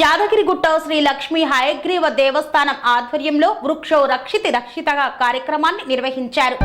యాదగిరిగుట్ట శ్రీ లక్ష్మీ హయగ్రీవ దేవస్థానం ఆధ్వర్యంలో వృక్షో రక్షితి రక్షితగా కార్యక్రమాన్ని నిర్వహించారు.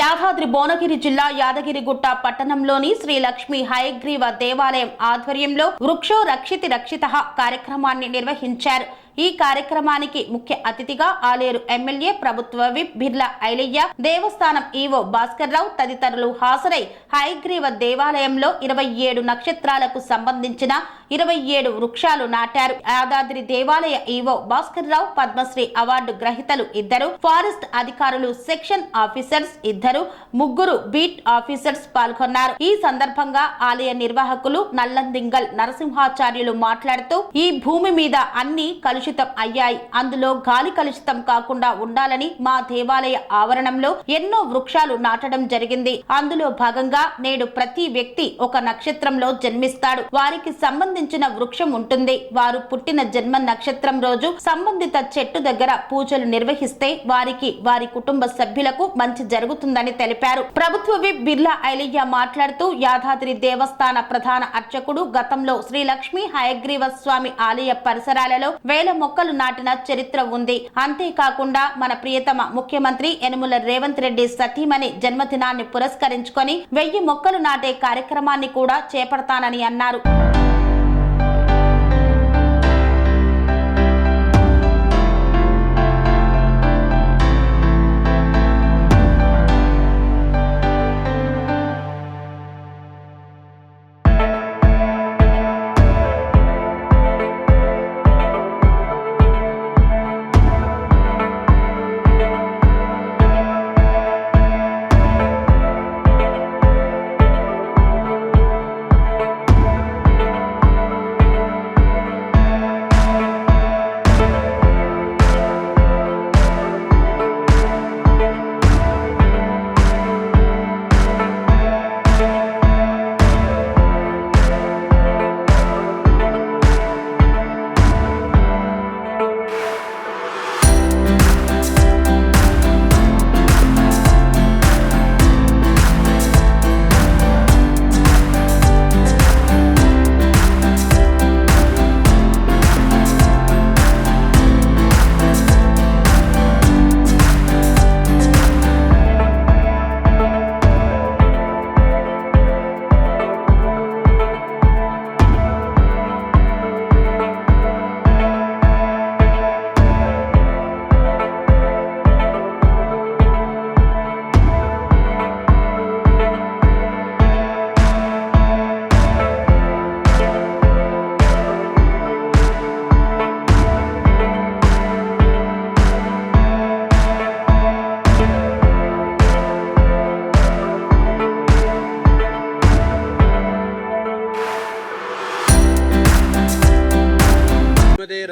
యాదాద్రి భువనగిరి జిల్లా యాదగిరిగుట్ట పట్టణంలోని శ్రీ లక్ష్మీ హయగ్రీవ దేవాలయం ఆధ్వర్యంలో వృక్షో రక్షితి రక్షిత కార్యక్రమాన్ని నిర్వహించారు. ఈ కార్యక్రమానికి ముఖ్య అతిథిగా ఆలేరు ఎమ్మెల్యే ప్రభుత్వ విప్ బిర్లా ఐలయ్య దేవస్థానం ఈవో భాస్కర్ రావు తదితరులు హాజరై హైగ్రీవ దేవాలయంలో ఇరవై ఏడు నక్షత్రాలకు సంబంధించిన ఇరవై ఏడు వృక్షాలు నాటారు. యాదాద్రి దేవాలయ ఈవో భాస్కర్ రావు పద్మశ్రీ అవార్డు గ్రహీతలు ఇద్దరు ఫారెస్ట్ అధికారులు సెక్షన్ ఆఫీసర్స్ ఇద్దరు ముగ్గురు బీట్ ఆఫీసర్స్ పాల్గొన్నారు. ఈ సందర్భంగా ఆలయ నిర్వాహకులు నల్లందింగల్ నరసింహాచార్యులు మాట్లాడుతూ ఈ భూమి మీద అన్ని కలుషి కలుషితం అయ్యాయి. అందులో గాలి కలుషితం కాకుండా ఉండాలని మా దేవాలయ ఆవరణంలో ఎన్నో వృక్షాలు నాటడం జరిగింది. అందులో భాగంగా నేడు ప్రతి వ్యక్తి ఒక నక్షత్రంలో జన్మిస్తాడు. వారికి సంబంధించిన వృక్షం ఉంటుంది. వారు పుట్టిన జన్మ నక్షత్రం రోజు సంబంధిత చెట్టు దగ్గర పూజలు నిర్వహిస్తే వారికి వారి కుటుంబ సభ్యులకు మంచి జరుగుతుందని తెలిపారు. ప్రభుత్వ విప్ బిర్లా ఐలయ్య మాట్లాడుతూ యాదాద్రి దేవస్థాన ప్రధాన అర్చకుడు గతంలో శ్రీ లక్ష్మీ హయగ్రీవ స్వామి ఆలయ పరిసరాలలో వేల మొక్కలు నాటిన చరిత్ర ఉంది. అంతేకాకుండా మన ప్రియతమ ముఖ్యమంత్రి యనుమల రేవంత్ రెడ్డి సతీమణి జన్మదినాన్ని పురస్కరించుకొని వెయ్యి మొక్కలు నాటే కార్యక్రమాన్ని కూడా చేపడతానని అన్నారు.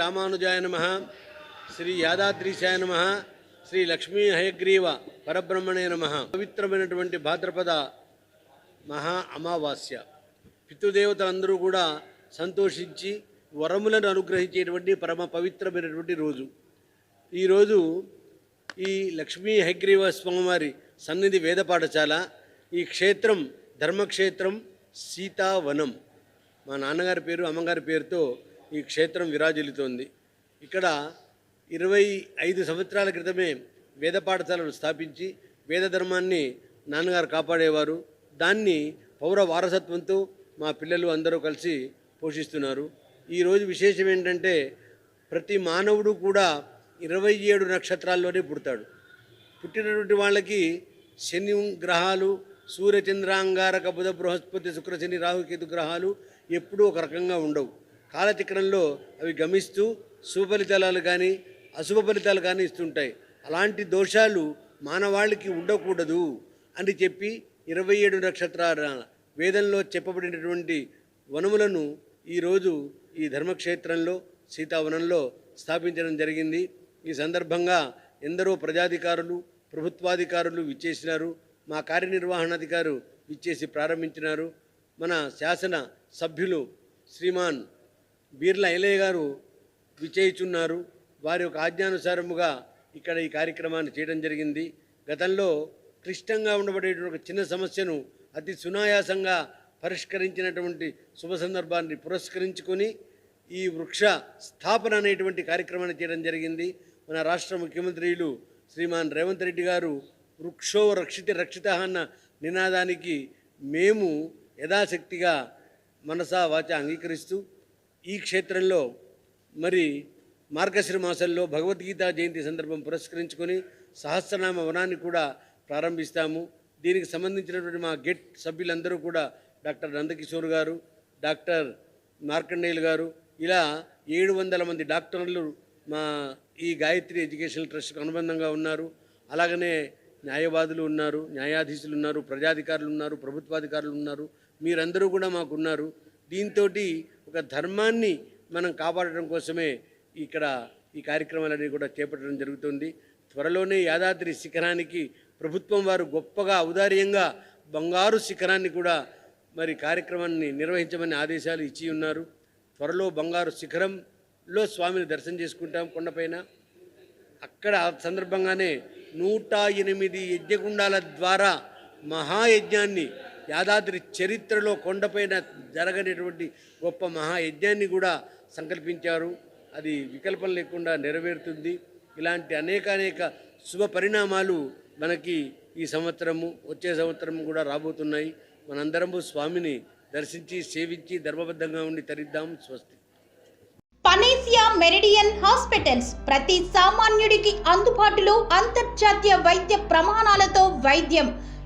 రామానుజాయ నమ శ్రీ యాదాద్రీశాయ నమ శ్రీ లక్ష్మీ హయగ్రీవ పరబ్రహ్మణే నమ. పవిత్రమైనటువంటి భాద్రపద మహా అమావాస్య. పితృదేవతలందరూ కూడా సంతోషించి వరములను అనుగ్రహించేటువంటి పరమ పవిత్రమైనటువంటి రోజు. ఈరోజు ఈ లక్ష్మీ హయగ్రీవ స్వామివారి సన్నిధి వేద పాఠశాల ఈ క్షేత్రం ధర్మక్షేత్రం సీతావనం. మా నాన్నగారి పేరు అమ్మగారి పేరుతో ఈ క్షేత్రం విరాజిల్లుతోంది. ఇక్కడ ఇరవై ఐదు సంవత్సరాల క్రితమే వేద పాఠశాలను స్థాపించి వేద ధర్మాన్ని నాన్నగారు కాపాడేవారు. దాన్ని పౌర వారసత్వంతో మా పిల్లలు అందరూ కలిసి పోషిస్తున్నారు. ఈరోజు విశేషం ఏంటంటే ప్రతి మానవుడు కూడా ఇరవై ఏడు నక్షత్రాల్లోనే పుడతాడు. పుట్టినటువంటి వాళ్ళకి శని గ్రహాలు సూర్యచంద్రాంగారక బుధ బృహస్పతి శుక్రశని రాహుకేతు గ్రహాలు ఎప్పుడూ ఒక రకంగా ఉండవు. కాలచక్రంలో అవి గమిస్తూ శుభఫలితాలు కానీ అశుభ ఫలితాలు కానీ ఇస్తుంటాయి. అలాంటి దోషాలు మానవాళికి ఉండకూడదు అని చెప్పి ఇరవై ఏడు నక్షత్రాల వేదంలో చెప్పబడినటువంటి వనములను ఈరోజు ఈ ధర్మక్షేత్రంలో సీతావనంలో స్థాపించడం జరిగింది. ఈ సందర్భంగా ఎందరో ప్రజాధికారులు ప్రభుత్వాధికారులు విచ్చేసినారు. మా కార్యనిర్వహణాధికారు విచ్చేసి ప్రారంభించినారు. మన శాసన సభ్యులు శ్రీమాన్ బీర్ల ఐలయ్య గారు విచేయుచున్నారు. వారి యొక్క ఆజ్ఞానుసారముగా ఇక్కడ ఈ కార్యక్రమాన్ని చేయడం జరిగింది. గతంలో క్లిష్టంగా ఉండబడేటువంటి ఒక చిన్న సమస్యను అతి సునాయాసంగా పరిష్కరించినటువంటి శుభ సందర్భాన్ని పురస్కరించుకొని ఈ వృక్ష స్థాపన అనేటువంటి కార్యక్రమాన్ని చేయడం జరిగింది. మన రాష్ట్ర ముఖ్యమంత్రులు శ్రీమాన్ రేవంత్ రెడ్డి గారు వృక్షో రక్షిత రక్షిత అన్న నినాదానికి మేము యథాశక్తిగా మనసా వాచ అంగీకరిస్తూ ఈ క్షేత్రంలో మరి మార్గశ్రీ మాసంలో భగవద్గీత జయంతి సందర్భం పురస్కరించుకొని సహస్రనామ వనాన్ని కూడా ప్రారంభిస్తాము. దీనికి సంబంధించినటువంటి మా గెట్ సభ్యులందరూ కూడా డాక్టర్ నందకిషోర్ గారు డాక్టర్ మార్కండేయులు గారు ఇలా ఏడు వందల మంది డాక్టర్లు మా ఈ గాయత్రి ఎడ్యుకేషనల్ ట్రస్ట్కు అనుబంధంగా ఉన్నారు. అలాగనే న్యాయవాదులు ఉన్నారు న్యాయాధీశులు ఉన్నారు ప్రజాధికారులు ఉన్నారు ప్రభుత్వాధికారులు ఉన్నారు. మీరందరూ కూడా మాకు ఉన్నారు. దీంతో ఒక ధర్మాన్ని మనం కాపాడటం కోసమే ఇక్కడ ఈ కార్యక్రమాలన్నీ కూడా చేపట్టడం జరుగుతుంది. త్వరలోనే యాదాద్రి శిఖరానికి ప్రభుత్వం వారు గొప్పగా ఔదార్యంగా బంగారు శిఖరాన్ని కూడా మరి కార్యక్రమాన్ని నిర్వహించమని ఆదేశాలు ఇచ్చి ఉన్నారు. త్వరలో బంగారు శిఖరంలో స్వామిని దర్శనం చేసుకుంటాం కొండపైన. అక్కడ సందర్భంగానే నూట ఎనిమిది యజ్ఞగుండాల ద్వారా మహాయజ్ఞాన్ని యాదాద్రి చరిత్రలో కొండపైన జరగనటువంటి గొప్ప మహాయజ్ఞాన్ని కూడా సంకల్పించారు. అది వికల్పం లేకుండా నెరవేరుతుంది. ఇలాంటి అనేక అనేక శుభ పరిణామాలు మనకి ఈ సంవత్సరము వచ్చే సంవత్సరం కూడా రాబోతున్నాయి. మనందరము స్వామిని దర్శించి సేవించి ధర్మబద్ధంగా ఉండి తరిద్దాం. స్వస్తి. పనేసియా మెరిడియన్ హాస్పిటల్స్ ప్రతి సామాన్యుడికి అందుబాటులో అంతర్జాతీయ వైద్య ప్రమాణాలతో వైద్యం.